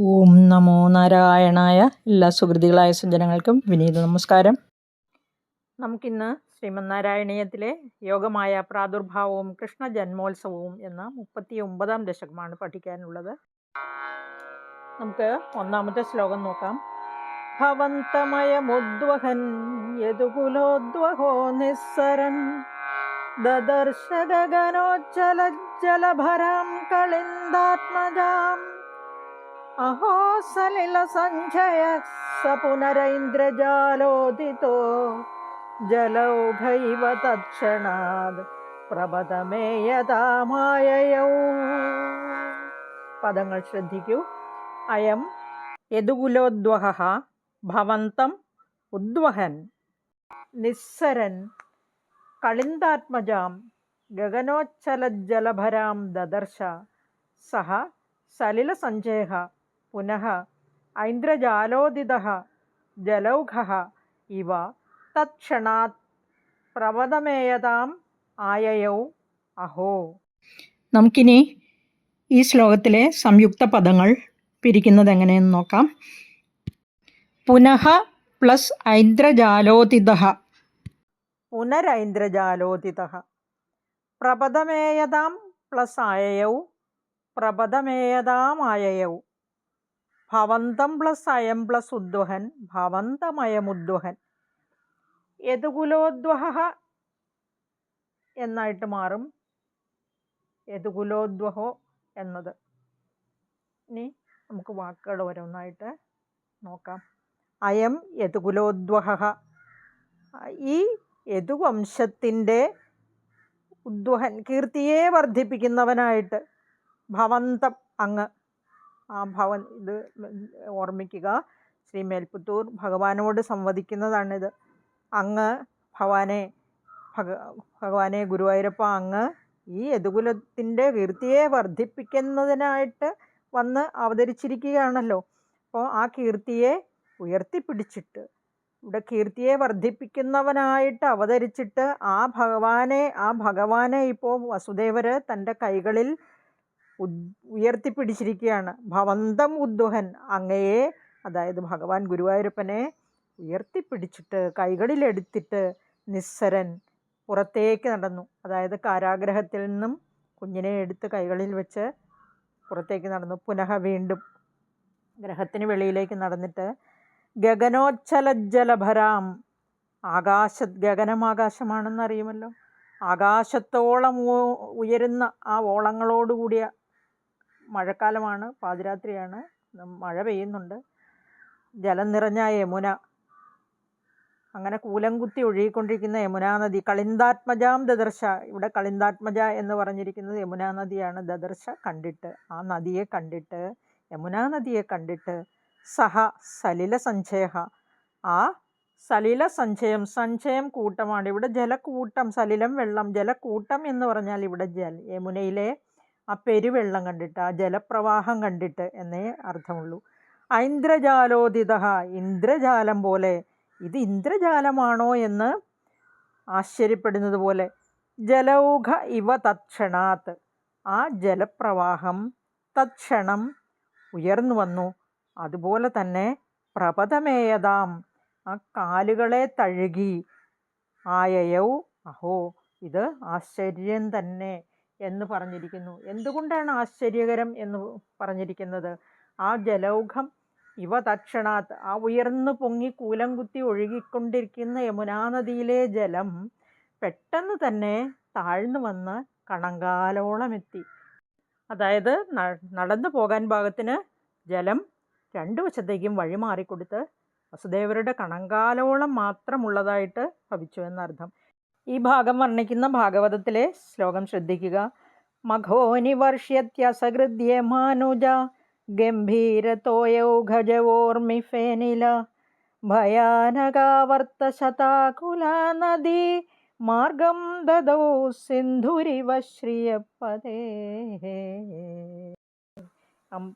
ഓം നമോ നാരായണായ എല്ലാ സുഹൃതികളായ സജ്ജനങ്ങൾക്കും വിനീത നമസ്കാരം. നമുക്കിന്ന് ശ്രീമന്നാരായണീയത്തിലെ യോഗമായ പ്രാദുർഭാവവും കൃഷ്ണ ജന്മോത്സവവും എന്ന മുപ്പത്തി ഒമ്പതാം ദശകമാണ് പഠിക്കാനുള്ളത്. നമുക്ക് ഒന്നാമത്തെ ശ്ലോകം നോക്കാം. ഭവന്തമയമുദ്വഹൻ യദുകുലോദ്വഹോ നിസ്സരൻ ദദർശഗഗനോജ്ജലജ്ജലഭരാം കളിന്ദാത്മജാം സലില സഞ്ജയ സ പുനരൈന്ദ്രജാലോദിതോ ജലൗഘൈവ തക്ഷണാത് പ്രപദമേയതാമായയൗ പദങ്ങൾ ശ്രദ്ധിക്കൂ. അയം യദുകുലോദ്വഹ ഭവന്തം ഉദ്വഹൻ നിസ്സരൻ കളിന്താത്മജാം ഗഗനോച്ഛലജ്ജലഭരാം ദദർശ സഹ സലിലസഞ്ജയ പുനഃ ഐന്ദ്രജാലോദിത ജലൗഘ ഇവ തത്ക്ഷണാത് പ്രവതമേയതാം ആയയൗ അഹോ. നമുക്കിനി ഈ ശ്ലോകത്തിലെ സംയുക്ത പദങ്ങൾ പിരിക്കുന്നത് എങ്ങനെയെന്ന് നോക്കാം. പുനഃ പ്ലസ് ഐന്ദ്രജാലോദിത. പുനരൈന്ദ്രജാലോദിത. പ്രപദമേയതാം പ്ലസ് ആയയൗ പ്രപദമേയതാമായയൗ ഭവന്തം പ്ലസ് അയം പ്ലസ് ഉദ്വഹൻ ഭവന്തമയമുദ്വഹൻ. യതുകുലോദ്വഹ എന്നായിട്ട് മാറും. യതുകുലോദ്വഹോ എന്നത്. ഇനി നമുക്ക് വാക്കുകൾ ഓരോന്നായിട്ട് നോക്കാം. അയം യതുകുലോദ്വഹ ഈ യതുവംശത്തിന്റെ ഉദ്വഹൻ കീർത്തിയെ വർദ്ധിപ്പിക്കുന്നവനായിട്ട് ഭവന്തം അങ്ങ് ആ ഭവൻ ഇത് ഓർമ്മിക്കുക. ശ്രീ മേൽപുത്തൂർ ഭഗവാനോട് സംവദിക്കുന്നതാണിത്. അങ്ങ് ഭവാനെ ഭഗ ഭഗവാനെ ഗുരുവായൂരപ്പ അങ്ങ് ഈ യദുകുലത്തിന്റെ കീർത്തിയെ വർദ്ധിപ്പിക്കുന്നതിനായിട്ട് വന്ന് അവതരിച്ചിരിക്കുകയാണല്ലോ. അപ്പോൾ ആ കീർത്തിയെ ഉയർത്തിപ്പിടിച്ചിട്ട് ഇവിടെ കീർത്തിയെ വർദ്ധിപ്പിക്കുന്നവനായിട്ട് അവതരിച്ചിട്ട് ആ ഭഗവാനെ ആ ഭഗവാനെ ഇപ്പോൾ വസുദേവർ തന്റെ കൈകളിൽ ഉയർത്തിപ്പിടിച്ചിരിക്കുകയാണ്. ഭവന്തം ഉദ്വഹൻ അങ്ങയെ അതായത് ഭഗവാൻ ഗുരുവായൂരപ്പനെ ഉയർത്തിപ്പിടിച്ചിട്ട് കൈകളിലെടുത്തിട്ട് നിസ്സരൻ പുറത്തേക്ക് നടന്നു. അതായത് കാരാഗ്രഹത്തിൽ നിന്നും കുഞ്ഞിനെ എടുത്ത് കൈകളിൽ വെച്ച് പുറത്തേക്ക് നടന്നു. പുനഃ വീണ്ടും ഗ്രഹത്തിന് വെളിയിലേക്ക് നടന്നിട്ട് ഗഗനോജ്ജലജ്ജലഭരാം ആകാശ ഗഗനം ആകാശമാണെന്ന് അറിയുമല്ലോ? ആകാശത്തോളം ഉയരുന്ന ആ ഓളങ്ങളോടുകൂടിയ മഴക്കാലമാണ് പാതിരാത്രിയാണ്. മഴ പെയ്യുന്നുണ്ട്. ജലം നിറഞ്ഞ യമുന. അങ്ങനെ കൂലം കുത്തി ഒഴുകിക്കൊണ്ടിരിക്കുന്ന യമുനാ നദി കളിന്താത്മജാം ദദർശ. ഇവിടെ കളിന്താത്മജ എന്ന് പറഞ്ഞിരിക്കുന്നത് യമുനാ നദിയാണ്. ദദർശ കണ്ടിട്ട് ആ നദിയെ കണ്ടിട്ട് യമുനാ നദിയെ കണ്ടിട്ട് സഹ സലില സഞ്ചയഹ ആ സലില സഞ്ചയം സഞ്ചയം കൂട്ടമാണ്. ഇവിടെ ജലക്കൂട്ടം സലിലം വെള്ളം ജലക്കൂട്ടം എന്ന് പറഞ്ഞാൽ ഇവിടെ ജൽ യമുനയിലെ ആ പെരുവെള്ളം കണ്ടിട്ട് ആ ജലപ്രവാഹം കണ്ടിട്ട് എന്നേ അർത്ഥമുള്ളൂ. ഐന്ദ്രജാലോദിത ഇന്ദ്രജാലം പോലെ. ഇത് ഇന്ദ്രജാലമാണോ എന്ന് ആശ്ചര്യപ്പെടുന്നത് പോലെ. ജലൗഘ ഇവ തത്ക്ഷണാത്ത് ആ ജലപ്രവാഹം തത്ക്ഷണം ഉയർന്നു വന്നു. അതുപോലെ തന്നെ പ്രപഥമേയതാം. ആ കാലുകളെ തഴുകി. ആയയൗ. അഹോ ഇത് ആശ്ചര്യം തന്നെ. എന്ന് പറഞ്ഞിരിക്കുന്നു. എന്തുകൊണ്ടാണ് ആശ്ചര്യകരം എന്ന് പറഞ്ഞിരിക്കുന്നത്? ആ ജലൗഘം ഇവ തക്ഷണാത്ത് ആ ഉയർന്നു പൊങ്ങി കൂലം കുത്തി ഒഴുകിക്കൊണ്ടിരിക്കുന്ന യമുനാ നദിയിലെ ജലം പെട്ടെന്ന് തന്നെ താഴ്ന്നു വന്ന് കണങ്കാലോളം എത്തി അതായത് നടന്നു പോകാൻ ഭാഗത്തിന് ജലം രണ്ടു വശത്തേക്കും വഴിമാറിക്കൊടുത്ത് വസുദേവരുടെ കണങ്കാലോളം മാത്രമുള്ളതായിട്ട് ഭവിച്ചു എന്നർത്ഥം. ഈ ഭാഗം വർണിക്കുന്ന ഭാഗവതത്തിലെ ശ്ലോകം ശ്രദ്ധിക്കുക. മഘോനി വർഷ്യത്യസഹൃദ്യ മാനുജ ഭയാനകാവർത്ത ഭയാനകാവർത്തശതാകുല നദി മാർഗം ദദൗ സിന്ധുരിവ ശ്രീയപ്പതേ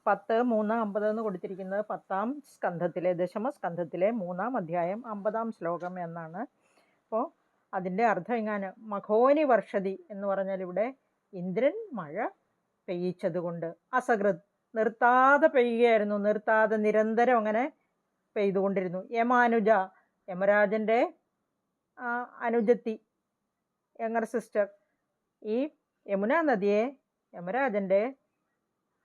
പത്ത് മൂന്ന് അമ്പത് എന്ന് കൊടുത്തിരിക്കുന്നത് പത്താം സ്കന്ധത്തിലെ ദശമ സ്കന്ധത്തിലെ മൂന്നാം അധ്യായം അമ്പതാം ശ്ലോകം എന്നാണ്. അപ്പോൾ അതിന്റെ അർത്ഥം എങ്ങാന് മഘോനി വർഷതി എന്ന് പറഞ്ഞാൽ ഇവിടെ ഇന്ദ്രൻ മഴ പെയ്യിച്ചതുകൊണ്ട് അസകൃത് നിർത്താതെ പെയ്യുകയായിരുന്നു നിർത്താതെ നിരന്തരം അങ്ങനെ പെയ്തുകൊണ്ടിരുന്നു. യമാനുജ യമരാജന്റെ അനുജത്തി യങ്ങർ സിസ്റ്റർ ഈ യമുന നദിയെ യമരാജന്റെ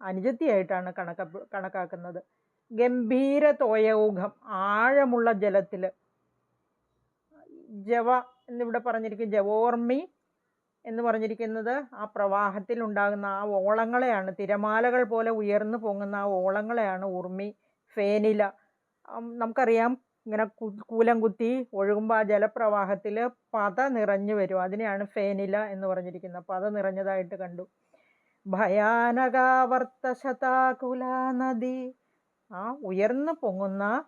അനുജത്തിയായിട്ടാണ് കണക്ക കണക്കാക്കുന്നത്. ഗംഭീര തോയൗഘം ആഴമുള്ള ജലത്തിൽ ജവ എന്നിവിടെ പറഞ്ഞിരിക്കും. ജവോർമി എന്ന് പറഞ്ഞിരിക്കുന്നത് ആ പ്രവാഹത്തിൽ ഉണ്ടാകുന്ന ആ ഓളങ്ങളെയാണ്. തിരമാലകൾ പോലെ ഉയർന്നു പൊങ്ങുന്ന ആ ഓളങ്ങളെയാണ് ഉർമി. ഫേനില. നമുക്കറിയാം ഇങ്ങനെ കൂലം കുത്തി ഒഴുകുമ്പോൾ ആ ജലപ്രവാഹത്തിൽ പത നിറഞ്ഞു വരും. അതിനെയാണ് ഫേനില എന്ന് പറഞ്ഞിരിക്കുന്നത്. പത നിറഞ്ഞതായിട്ട് കണ്ടു. ഭയാനകാവർത്തശതാകുല നദി. ആ ഉയർന്നു പൊങ്ങുന്ന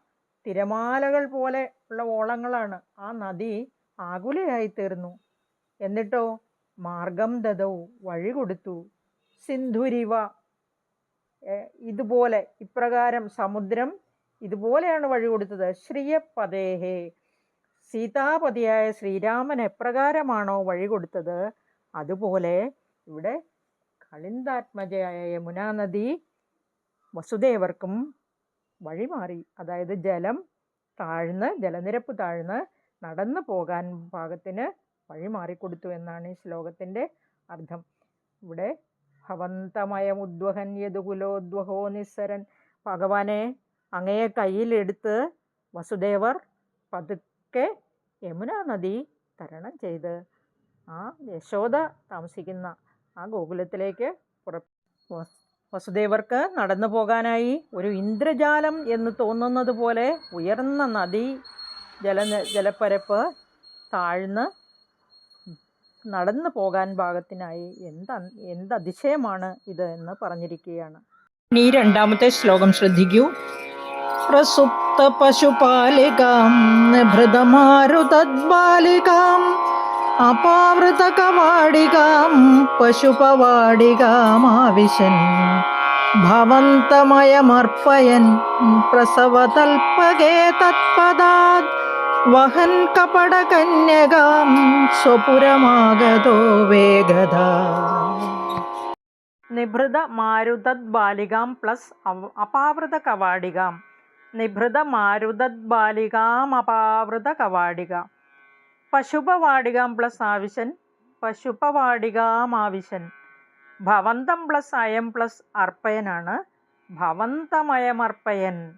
തിരമാലകൾ പോലെ ഉള്ള ഓളങ്ങളാണ്. ആ നദി ആകുലയായി തീർന്നു എന്നിട്ടോ മാർഗം ദതവു വഴി കൊടുത്തു. സിന്ധുരിവ ഇതുപോലെ ഇപ്രകാരം സമുദ്രം ഇതുപോലെയാണ് വഴി കൊടുത്തത്. ശ്രീയപദേഹേ സീതാപതിയായ ശ്രീരാമൻ എപ്രകാരമാണോ വഴി കൊടുത്തത്? അതുപോലെ ഇവിടെ കളിന്താത്മജയായ യമുനാ നദി വസുദേവർക്കും വഴിമാറി. അതായത് ജലം താഴ്ന്ന് ജലനിരപ്പ് താഴ്ന്ന് നടന്നു പോകാൻ പാകത്തിന് വഴിമാറിക്കൊടുത്തു എന്നാണ് ഈ ശ്ലോകത്തിന്റെ അർത്ഥം. ഇവിടെ ഭവന്തമയമുദ്വഹൻ യദുകുലോദ്വഹോ നിസ്സരൻ. ഭഗവാനെ അങ്ങയെ കയ്യിലെടുത്ത് വസുദേവർ പതുക്കെ യമുന നദി തരണം ചെയ്ത് ആ യശോദ താമസിക്കുന്ന ആ ഗോകുലത്തിലേക്ക് പുറ വസുദേവർക്ക് നടന്നു പോകാനായി ഒരു ഇന്ദ്രജാലം എന്ന് തോന്നുന്നത് പോലെ ഉയർന്ന നദി ജല ജലപ്പരപ്പ് താഴ്ന്ന് നടന്നു പോകാൻ പാകത്തിനായി എന്ത് എന്ത് അതിശയമാണ് ഇത് എന്ന് പറഞ്ഞിരിക്കുകയാണ്. ഈ രണ്ടാമത്തെ ശ്ലോകം ശ്രദ്ധിക്കൂ. പ്രസുപ്ത പശുപാലികാം നിഭൃതമാരുതദ്ബാലികാം അപാവൃത കവാടികാം പശുപവാടികാമാവിശൻ ഭവന്തമയമർപ്പയൻ പ്രസവതൽപകേ തത്പദാത്. വഹൻ കപടകന്യകാം സ്വപുരമാഗതോ വേഗത. നിഭൃത മാരുതദ് ബാലികാം പ്ലസ് അപാവൃത കവാടികാം നിഭൃത മാരുതദ് ബാലികാം അപാവൃത കവാടിക പശുപവാടികാം പ്ലസ് ആവിശൻ പശുപവാടികാം ആവിശൻ ഭവന്തം പ്ലസ് അയം പ്ലസ് അർപ്പയനാണ്. ഭവന്തമയമർപ്പയൻ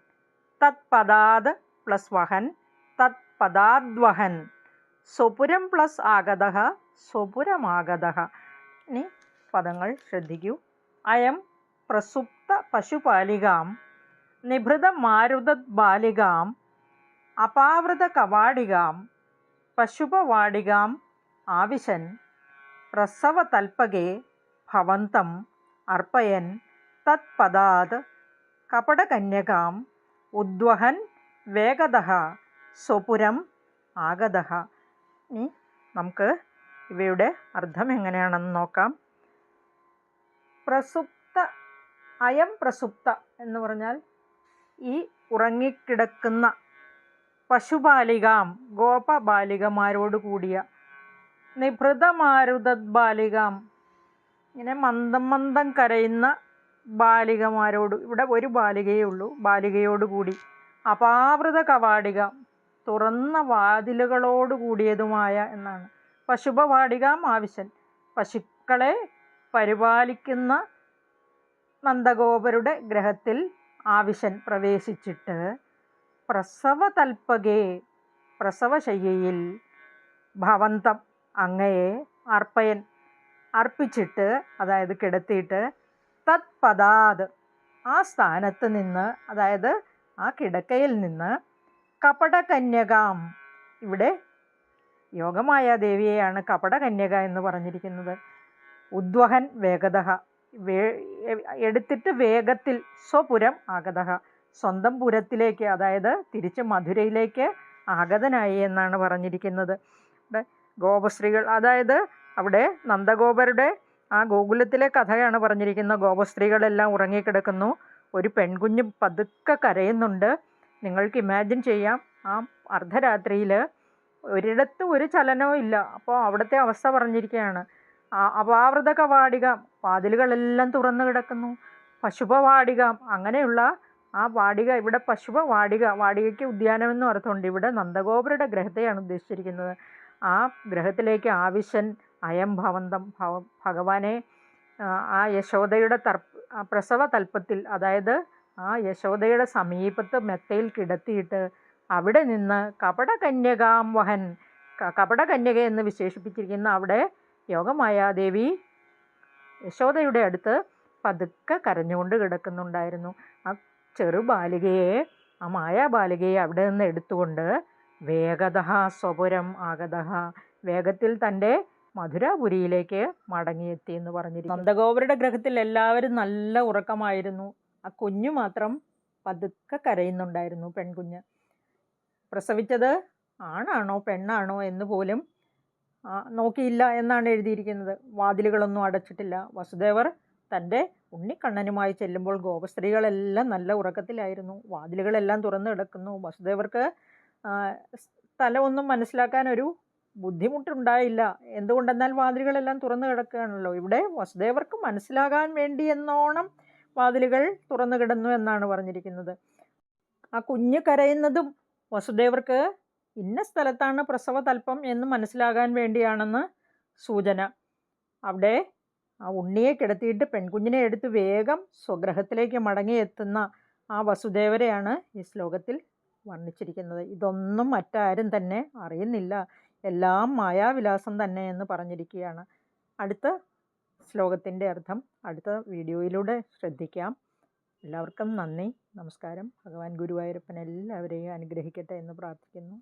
തത് പദാത് പ്ലസ് വഹൻ തത് പദാദ്വഹൻ സ്വപുരം പ്ലസ് ആഗത സ്വപുരമാഗത ഇനി പദങ്ങൾ ശ്രദ്ധിക്കൂ. അയം പ്രസുപ്ത പശുപാലികാം നിഭൃത മാരുത ബാലികാം അപാവൃത കവാടികാം പശുപവാടികാം ആവിശൻ പ്രസവതൽപകെ ഭവന്തം അർപ്പയൻ തത്പദാത് കപടകന്യകാം ഉദ്വഹൻ വേഗത സ്വപുരം ആഗത. ഇനി നമുക്ക് ഇവയുടെ അർത്ഥം എങ്ങനെയാണെന്ന് നോക്കാം. പ്രസുപ്ത അയം പ്രസുപ്ത എന്ന് പറഞ്ഞാൽ ഈ ഉറങ്ങിക്കിടക്കുന്ന പശുബാലികാം ഗോപബാലികമാരോട് കൂടിയ നിഭൃതമാരുതത് ബാലികാം ഇങ്ങനെ മന്ദം മന്ദം കരയുന്ന ബാലികമാരോട് ഇവിടെ ഒരു ബാലികയേ ഉള്ളൂ ബാലികയോട് കൂടി അപാവൃത കവാടിക തുറന്ന വാതിലുകളോട് കൂടിയതുമായ എന്നാണ്. പശുപവാടികാം ആവശ്യൻ പശുക്കളെ പരിപാലിക്കുന്ന നന്ദഗോപരുടെ ഗ്രഹത്തിൽ ആവിശൻ പ്രവേശിച്ചിട്ട് പ്രസവതൽപകേ പ്രസവശയ്യയിൽ ഭവന്തം അങ്ങയെ അർപ്പയൻ അർപ്പിച്ചിട്ട് അതായത് കിടത്തിയിട്ട് തത് പദാത് ആ സ്ഥാനത്ത് നിന്ന് അതായത് ആ കിടക്കയിൽ നിന്ന് കപടകന്യകാം. ഇവിടെ യോഗമായ ദേവിയെയാണ് കപടകന്യക എന്ന് പറഞ്ഞിരിക്കുന്നത്. ഉദ്വഹൻ വേഗത എടുത്തിട്ട് വേഗത്തിൽ സ്വപുരം ആഗത സ്വന്തം പുരത്തിലേക്ക് അതായത് തിരിച്ച് മധുരയിലേക്ക് ആഗതനായി എന്നാണ് പറഞ്ഞിരിക്കുന്നത്. ഗോപശ്രീകൾ അതായത് അവിടെ നന്ദഗോപരുടെ ആ ഗോകുലത്തിലെ കഥയാണ് പറഞ്ഞിരിക്കുന്നത്. ഗോപസ്ത്രീകളെല്ലാം ഉറങ്ങിക്കിടക്കുന്നു. ഒരു പെൺകുഞ്ഞ് പതുക്കെ കരയുന്നുണ്ട്. നിങ്ങൾക്ക് ഇമാജിൻ ചെയ്യാം. ആ അർദ്ധരാത്രിയിൽ ഒരിടത്തും ഒരു ചലനവും ഇല്ല. അപ്പോൾ അവിടുത്തെ അവസ്ഥ പറഞ്ഞിരിക്കുകയാണ്. അപാവൃത കവാടിക വാതിലുകളെല്ലാം തുറന്നു കിടക്കുന്നു. പശുപവാടിക അങ്ങനെയുള്ള ആ വാടിക ഇവിടെ പശുപ വാടിക വാടികയ്ക്ക് എന്നും അർത്ഥമുണ്ട്. ഇവിടെ നന്ദഗോപരുടെ ഗ്രഹത്തെയാണ് ഉദ്ദേശിച്ചിരിക്കുന്നത്. ആ ഗ്രഹത്തിലേക്ക് ആവശ്യൻ അയം ഭവന്തം ഭവ ഭഗവാനെ ആ, യശോദയുടെ തർ പ്രസവ തൽപ്പത്തിൽ അതായത് ആ യശോദയുടെ സമീപത്ത് മെത്തയിൽ കിടത്തിയിട്ട് അവിടെ നിന്ന് കപടകന്യകാം വഹൻ കപടകന്യക എന്ന് വിശേഷിപ്പിച്ചിരിക്കുന്ന അവിടെ യോഗമായ ദേവി യശോദയുടെ അടുത്ത് പതുക്കെ കരഞ്ഞുകൊണ്ട് കിടക്കുന്നുണ്ടായിരുന്നു. ആ ചെറുബാലികയെ ആ മായാബാലികയെ അവിടെ നിന്ന് എടുത്തുകൊണ്ട് വേഗത സ്വപുരം ആഗത വേഗത്തിൽ തന്റെ മധുരാപുരിയിലേക്ക് മടങ്ങിയെത്തി എന്ന് പറഞ്ഞിരിക്കുന്നു. നന്ദഗോപരുടെ ഗ്രഹത്തിൽ എല്ലാവരും നല്ല ഉറക്കമായിരുന്നു. ആ കുഞ്ഞു മാത്രം പതുക്കെ കരയുന്നുണ്ടായിരുന്നു പെൺകുഞ്ഞ്. പ്രസവിച്ചത് ആണാണോ പെണ്ണാണോ എന്ന് പോലും നോക്കിയില്ല എന്നാണ് എഴുതിയിരിക്കുന്നത്. വാതിലുകളൊന്നും അടച്ചിട്ടില്ല. വസുദേവർ തന്റെ ഉണ്ണിക്കണ്ണനുമായി ചെല്ലുമ്പോൾ ഗോപസ്ത്രീകളെല്ലാം നല്ല ഉറക്കത്തിലായിരുന്നു. വാതിലുകളെല്ലാം തുറന്നു കിടക്കുന്നു. വസുദേവർക്ക് സ്ഥലമൊന്നും മനസ്സിലാക്കാനൊരു ബുദ്ധിമുട്ടുണ്ടായില്ല. എന്തുകൊണ്ടെന്നാൽ വാതിലുകളെല്ലാം തുറന്നു കിടക്കുകയാണല്ലോ. ഇവിടെ വസുദേവർക്ക് മനസ്സിലാകാൻ വേണ്ടി എന്നോണം വാതിലുകൾ തുറന്നു കിടന്നു എന്നാണ് പറഞ്ഞിരിക്കുന്നത്. ആ കുഞ്ഞ് കരയുന്നതും വസുദേവർക്ക് ഇന്ന സ്ഥലത്താണ് പ്രസവ തൽപ്പം എന്ന് മനസ്സിലാകാൻ വേണ്ടിയാണെന്ന് സൂചന. അവിടെ ആ ഉണ്ണിയെ കിടത്തിയിട്ട് പെൺകുഞ്ഞിനെ എടുത്ത് വേഗം സ്വഗ്രഹത്തിലേക്ക് മടങ്ങിയെത്തുന്ന ആ വസുദേവരെയാണ് ഈ ശ്ലോകത്തിൽ വർണിച്ചിരിക്കുന്നത്. ഇതൊന്നും മറ്റാരും തന്നെ അറിയുന്നില്ല. എല്ലാം മായാവിലാസം തന്നെ എന്ന് പറഞ്ഞിരിക്കുകയാണ്. അടുത്ത ശ്ലോകത്തിന്റെ അർത്ഥം അടുത്ത വീഡിയോയിലൂടെ ശ്രദ്ധിക്കാം. എല്ലാവർക്കും നന്ദി. നമസ്കാരം. ഭഗവാൻ ഗുരുവായൂരപ്പൻ എല്ലാവരെയും അനുഗ്രഹിക്കട്ടെ എന്ന് പ്രാർത്ഥിക്കുന്നു.